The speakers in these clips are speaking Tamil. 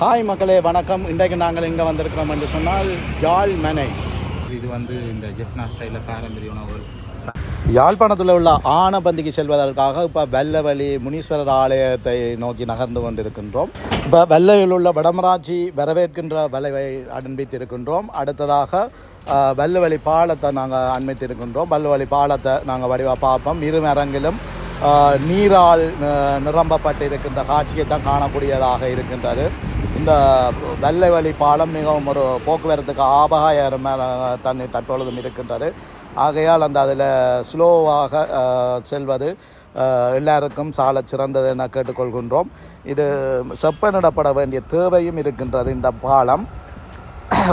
ஹாய் மக்களே வணக்கம். இன்றைக்கு நாங்கள் இங்கே வந்திருக்கிறோம் என்று சொன்னால் ஜாழ் மனை. இது வந்து இந்த ஜெஃப்னா ஸ்டைலில் பாரம்பரிய உணவுகள். யாழ்ப்பாணத்தில் உள்ள ஆனபந்திக்கு செல்வதற்காக இப்போ வெள்ளவழி முனீஸ்வரர் ஆலயத்தை நோக்கி நகர்ந்து கொண்டிருக்கின்றோம். இப்போ வெள்ளையில் உள்ள வடமராட்சி வரவேற்கின்ற வளைவை அனுப்பித்திருக்கின்றோம். அடுத்ததாக அஹ், வெள்ளவழி பாலத்தை நாங்கள் அண்மித்திருக்கின்றோம் வெள்ளவழி பாலத்தை நாங்கள் வடிவாக பார்ப்போம். இருமரங்கிலும் நீரால் அஹ், நிரம்பப்பட்டிருக்கின்ற காட்சியை தான் காணக்கூடியதாக இருக்கின்றது. இந்த வெள்ளை வழி பாலம் மிகவும் ஒரு போக்குவரத்துக்கு ஆபகாயமான தண்ணி தற்பொழுதும் இருக்கின்றது. ஆகையால் அந்த அதில் ஸ்லோவாக செல்வது எல்லாருக்கும் சால சிறந்தது என கேட்டுக்கொள்கின்றோம். இது செப்பனிடப்பட வேண்டிய தேவையும் இருக்கின்றது இந்த பாலம்.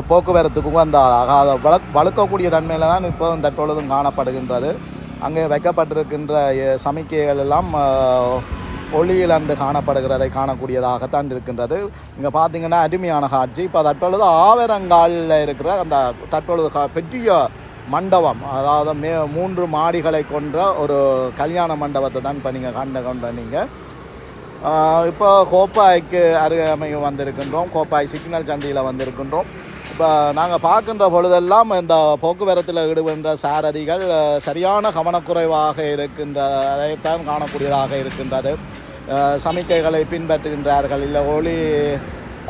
போக்குவரத்துக்கும் அந்த அகாத வள வழுக்கக்கூடிய தன்மையில் தான் இப்போதும் தற்பொழுதும் காணப்படுகின்றது. அங்கே வைக்கப்பட்டிருக்கின்ற சமிக்கைகள் எல்லாம் ஒளியிழந்து காணப்படுகிறதை காணக்கூடியதாகத்தான் இருக்கின்றது. இங்கே பார்த்தீங்கன்னா அருமையான காட்சி. இப்போ தற்பொழுது ஆவரங்காலில் இருக்கிற அந்த தற்பொழுது கா- பெரிய மண்டபம் அதாவது மே மூன்று மாடிகளை கொன்ற ஒரு கல்யாண மண்டபத்தை தான் இப்போ நீங்கள் கண்ட கொண்ட நீங்கள் இப்போ கோப்பாய்க்கு அருகமைக்கு வந்திருக்கின்றோம். கோப்பாய் சிக்னல் சந்தியில் வந்திருக்கின்றோம். இப்போ நாங்கள் பார்க்கின்ற பொழுதெல்லாம் இந்த போக்குவரத்தில் ஈடுபடுகின்ற சாரதிகள் சரியான கவனக்குறைவாக இருக்கின்றதைத்தான் காணக்கூடியதாக இருக்கின்றது. சமிக்கைகளை பின்பற்றுகின்றார்கள் இல்லை ஒளி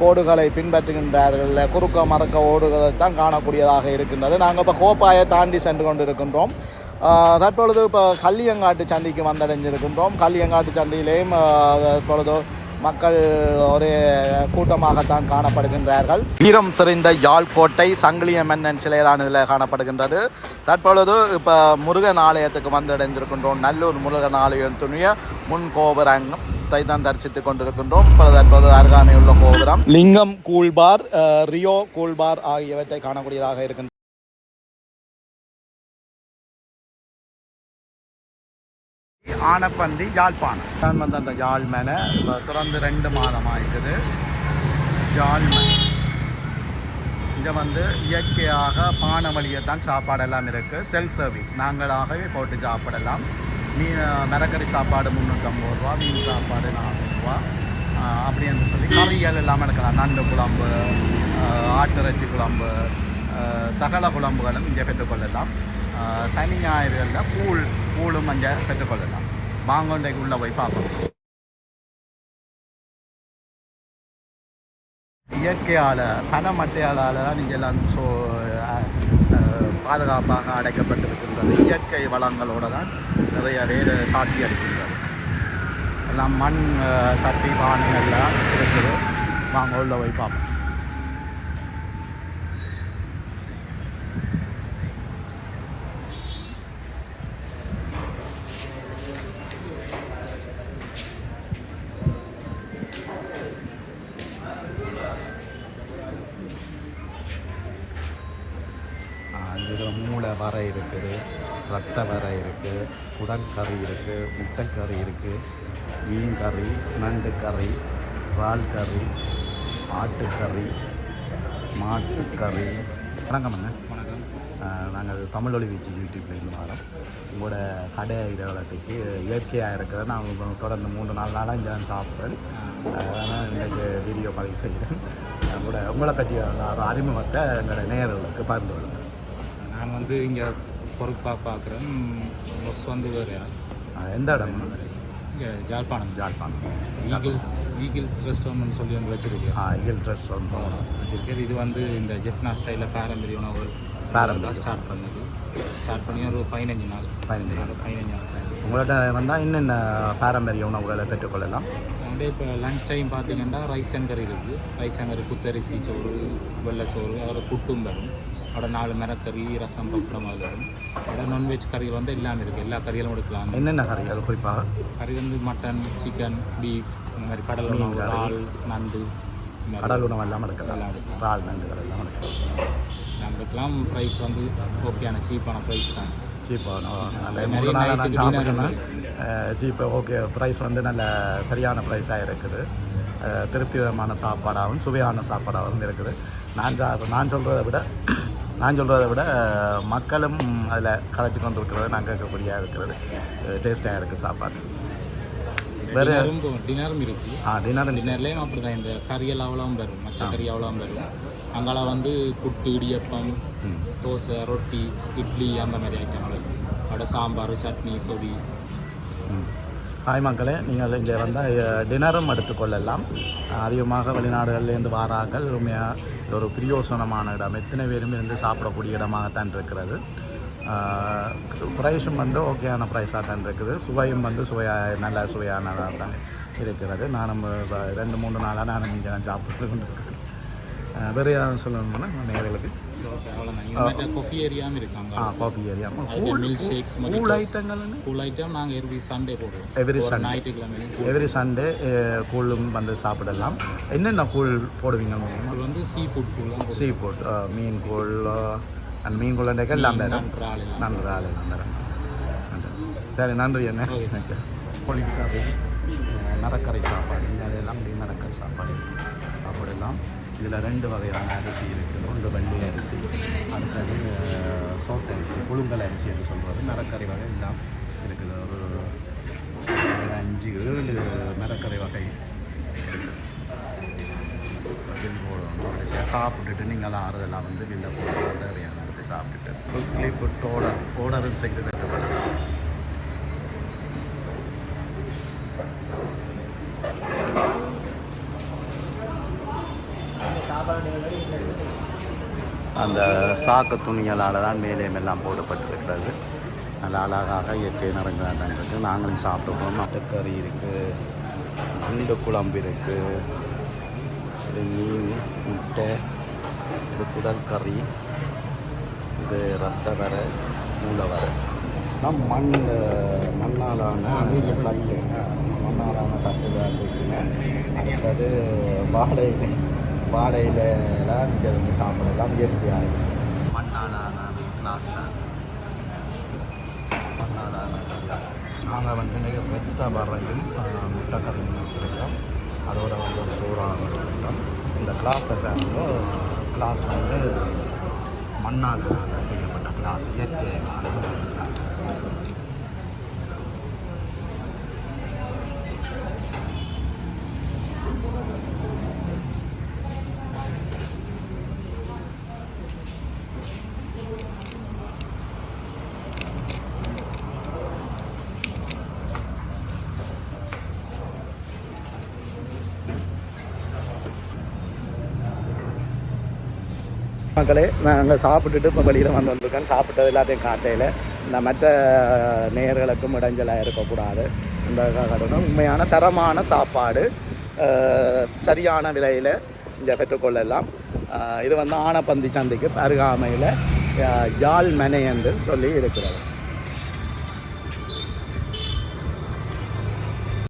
கோடுகளை பின்பற்றுகின்றார்கள் இல்லை குறுக்க மறக்க ஓடுவதைத்தான் காணக்கூடியதாக இருக்கின்றது. நாங்கள் இப்போ கோப்பாயை தாண்டி சென்று கொண்டிருக்கின்றோம். தற்பொழுது இப்போ கல்லியங்காட்டு சந்திக்கு வந்தடைஞ்சிருக்கின்றோம் கல்லியங்காட்டு சந்தையிலேயும் தற்பொழுது மக்கள் ஒரே கூட்டமாகத்தான் காணப்படுகின்றார்கள். வீரம் செறிந்த யாழ்கோட்டை சங்கிலிய மன்னன் சிலைதான் இதில் காணப்படுகின்றது. தற்பொழுது இப்போ முருகன் ஆலயத்துக்கு வந்தடைந்திருக்கின்றோம். நல்லூர் முருகன் ஆலயத்துடைய முன் கோபுரத்தை தான் தரிசித்துக் கொண்டிருக்கின்றோம். தற்போது அருகாமை உள்ள கோபுரம். லிங்கம் கூழ்பார் ரியோ கூழ்பார் ஆகியவற்றை காணக்கூடியதாக இருக்கின்றது ஆனப்பந்தி யாழ்ப்பாணம். நான் வந்து அந்த யாழ் மேலே திறந்து ரெண்டு மாதம் ஆயிருக்குது யாழ் இங்கே வந்து இயற்கையாக பானை வழியை தான் சாப்பாடெல்லாம் இருக்குது செல்ஃப் சர்வீஸ் நாங்களாகவே போட்டு சாப்பிடலாம். மீன் மிரக்கறி சாப்பாடு முந்நூற்றம்பது ரூபா மீன் சாப்பாடு நானூறுரூவா அப்படி என்று சொல்லி கறிகள் எல்லாம் எடுக்கலாம். நண்டு குழம்பு ஆஹ் ஆட்டிறைச்சி குழம்பு சகல குழம்புகளும் இங்கே பெற்றுக்கொள்ளலாம். சனி ஞாயிறுகளில் கூழ் கூழும் இங்கே பெற்றுக்கொள்ளலாம். வாங்கொண்டைக்கு உள்ளே போய் பார்ப்போம். இயற்கையால் பனமட்டையால் தான் இங்கே எல்லாம் ஸோ பாதுகாப்பாக அடைக்கப்பட்டிருக்கின்றது. இயற்கை வளங்களோடு தான் நிறைய வேறு காட்சி அளிக்கின்றது. எல்லாம் மண் சட்டி பானைகள்லாம் இருக்குது. வாங்க உள்ள போய் பார்ப்போம். இதில் மூளை வரை இருக்குது ரத்த வரை இருக்குது குடல் கறி இருக்குது முட்டை கறி இருக்குது மீன் கறி நண்டு கறி இறால் கறி ஆட்டுக்கறி மாட்டுக்கறி வணக்கம்ங்க வணக்கம் நாங்கள் தமிழ் ஒளி வீச்சு யூடியூப்லேருந்து வரோம். உங்களோட கடை இடத்துக்கு இயற்கையாக இருக்கிறத. நான் தொடர்ந்து மூன்று நாலு நாளாக இங்கே வந்து சாப்பிட்றேன். அதனால் இன்றைக்கு வீடியோ பதிவு செய்கிறேன். உங்களோட உங்களை பற்றி ஒரு அறிமுகத்தை எங்களோட நேயர்களுக்கு பகிர்ந்து கொள்ளுங்கள். நான் வந்து இங்கே பொறுப்பாக பார்க்குறேன் பஸ் வந்து வேறு எந்த இடம்? இங்கே ஜாழ்ப்பாணம். யாழ்ப்பாணம் ஈகிள்ஸ் ஈகிள்ஸ் ரெஸ்டாரண்ட் சொல்லி வந்து வச்சுருக்கேன். ஆ ட்ரெஸ் சொல்கிறோம் வச்சிருக்கேன். இது வந்து இந்த ஜெஃப்னா ஸ்டைலில் பாரம்பரிய உணவுகள் பாரம்பரிய. தான் ஸ்டார்ட் பண்ணது. ஸ்டார்ட் பண்ணி ஒரு பதினஞ்சு நாள். பதினஞ்சு நாள். பதினஞ்சு நாள். உங்கள்கிட்ட வந்தால் என்னென்ன பாரம்பரிய உணவுகளை பெற்றுக்கொள்ளலாம்? அப்படியே இப்போ லஞ்ச் டைம் பார்த்தீங்கன்னா ரைஸ் கறி இருக்குது ரைஸ் கறி குத்தரிசி சோறு வெள்ளை சோறு அதில் புட்டும் வரும் அதோட நாலு மிரக்கறி ரசம் பப்படம் அது வரும் அதோட நான்வெஜ் கறிகள் வந்து எல்லாமே இருக்குது எல்லா கறிகளும் எடுக்கலாம். என்னென்ன கறிகள் குறிப்பாக கறி வந்து மட்டன் சிக்கன் பீஃப் இந்த மாதிரி கடல் உணவு இறால் நண்டு கடல் உணவு எல்லாம் எடுக்கலாம். எல்லாம் எடுக்கலாம். இறால் நண்டுகள் எல்லாம் எடுக்கலாம். நம்மளுக்கெல்லாம் ப்ரைஸ் வந்து ஓகேயான சீப்பான ப்ரைஸ் தான். சாப்பிட்டேன்னா சீப்பு ஓகே ப்ரைஸ் வந்து நல்ல சரியான ப்ரைஸாக இருக்குது. திருப்திகரமான சாப்பாடாகவும் சுவையான சாப்பாடாகவும் இருக்குது. நான் நான் சொல்கிறத விட நான் சொல்கிறத விட மக்களும் அதில் கலைச்சி கொண்டு இருக்கிறத நான் கேட்கக்கூடியதாக இருக்கிறது. டேஸ்ட்டாக இருக்குது சாப்பாடு. வேறு டின்னரும் இருக்குது ஆ டின்னர் டின்னர்லேயும் அப்படி தான் இந்த கறியெல்லாம் அவ்வளோவும் வரும் மச்ச கறி அவ்வளோவும் வரும். அங்கெல்லாம் வந்து புட்டு இடியப்பம் தோசை ரொட்டி இட்லி அந்த மாதிரி ஐட்டங்கள். இருக்கும் அதோட சாம்பார் சட்னி சொதி ஹாய் மக்களே நீங்கள் இங்கே வந்தால் டின்னரும் எடுத்துக்கொள்ளலாம் அதிகமாக வெளிநாடுகள்லேருந்து வாராக்கள் உண்மையாக ஒரு பிரியோசனமான இடம். எத்தனை பேரும் இருந்து சாப்பிடக்கூடிய இடமாகத்தான் இருக்கிறது. ப்ரைஸும் வந்து ஓகேயான ப்ரைஸாக தான் இருக்குது. சுவையும் வந்து சுவையாக நல்ல சுவையானதாக தான் இருக்கிறது. நானும் ரெண்டு மூணு நாளாக நானும் இங்கே தான் சாப்பிட்டு கொண்டு இருக்கிறேன் வேறு ஏதாவது சொல்லணும்னா நேர்களுக்கு கொஃபி ஏரியாவும் இருக்காங்க. ஆ coffee area milk shakes cool ஐட்டங்கள்னு cool item நாங்கள் எவ்ரி சண்டே போடுவோம். எவ்ரி சண்டே ஞாயிற்றுக்கிழமை எவ்ரி சண்டே கூழும் வந்து சாப்பிடலாம். என்னென்ன கூழ் போடுவீங்க அது வந்து சீ ஃபுட் கூலாம் சீ ஃபுட் மீன் கூழ் அண்ட் மீன் கூழண்டக்கு எல்லாம் நன்றாள் நன்றி சரி நன்றி என்ன பொலிக்காது மரக்கரை சாப்பாடு அதெல்லாம் மரக்கரை சாப்பாடு. சாப்பிடலாம். இதில் ரெண்டு வகையான அரிசி இருக்குது ஒன்று வெள்ளை அரிசி அடுத்தது சோத்த அரிசி புழுங்கல் அரிசி என்று சொல்கிறது மரக்கறி வகை எல்லாம் இருக்குது. ஒரு அஞ்சு ஏழு மரக்கறி வகை பில் போடணும் கடைசியாக சாப்பிட்டுட்டு நீங்கள் ஆறுதலாக வந்து பில்லை போட்டு தேவையான இடத்தை சாப்பிட்டுட்டு. குவிக்லி ஃபுட் ஆர்டர் ஆர்டரும் செய்து கட்டுப்படுத்தலாம் அந்த சாக்கு துணிகளால் தான் மேலேயும் எல்லாம் போடப்பட்டிருக்கிறது. நல்ல அழகாக இயற்கை நிறங்களாக தான் இருக்குது நாங்களும் சாப்பிட்டு மட்டக்கறி இருக்குது நண்டு குழம்பு இருக்குது இது மீன் முட்டை இது குடல் கறி இது ரத்த வர மூளை வர மண் மண்ணாலான தட்டு மண்ணாலான தட்டு தான் இருக்குங்க. அடுத்தது வாழை. வாழையிலாம் இங்கே வந்து சாப்பிடலாம் இயற்கையாக மண்ணாலான கிளாஸ் தான். மண்ணாலான நாங்கள் வந்து வெத்த வரையும் முட்டைக்கறி இருக்கிறோம் அதோட வந்து ஒரு சோறாக இருக்கிறோம் இந்த கிளாஸை வந்து கிளாஸ் வந்து மண்ணால் செய்யப்பட்ட கிளாஸ் இயற்கையான மக்களே நாங்கள் சாப்பிட்டுட்டு இப்போ வெளியில் வந்து வந்திருக்கேன். சாப்பிட்டது எல்லாத்தையும் காட்டையில். இந்த மற்ற நேர்களுக்கும் இடைஞ்சலாக இருக்கக்கூடாது. இந்த காரணம் உண்மையான தரமான சாப்பாடு சரியான விலையில் இங்கே பெற்றுக்கொள்ளலாம். இது வந்து ஆனப்பந்தி சந்தைக்கு அருகாமையில் யாழ் மனை என்று சொல்லி இருக்கிறது.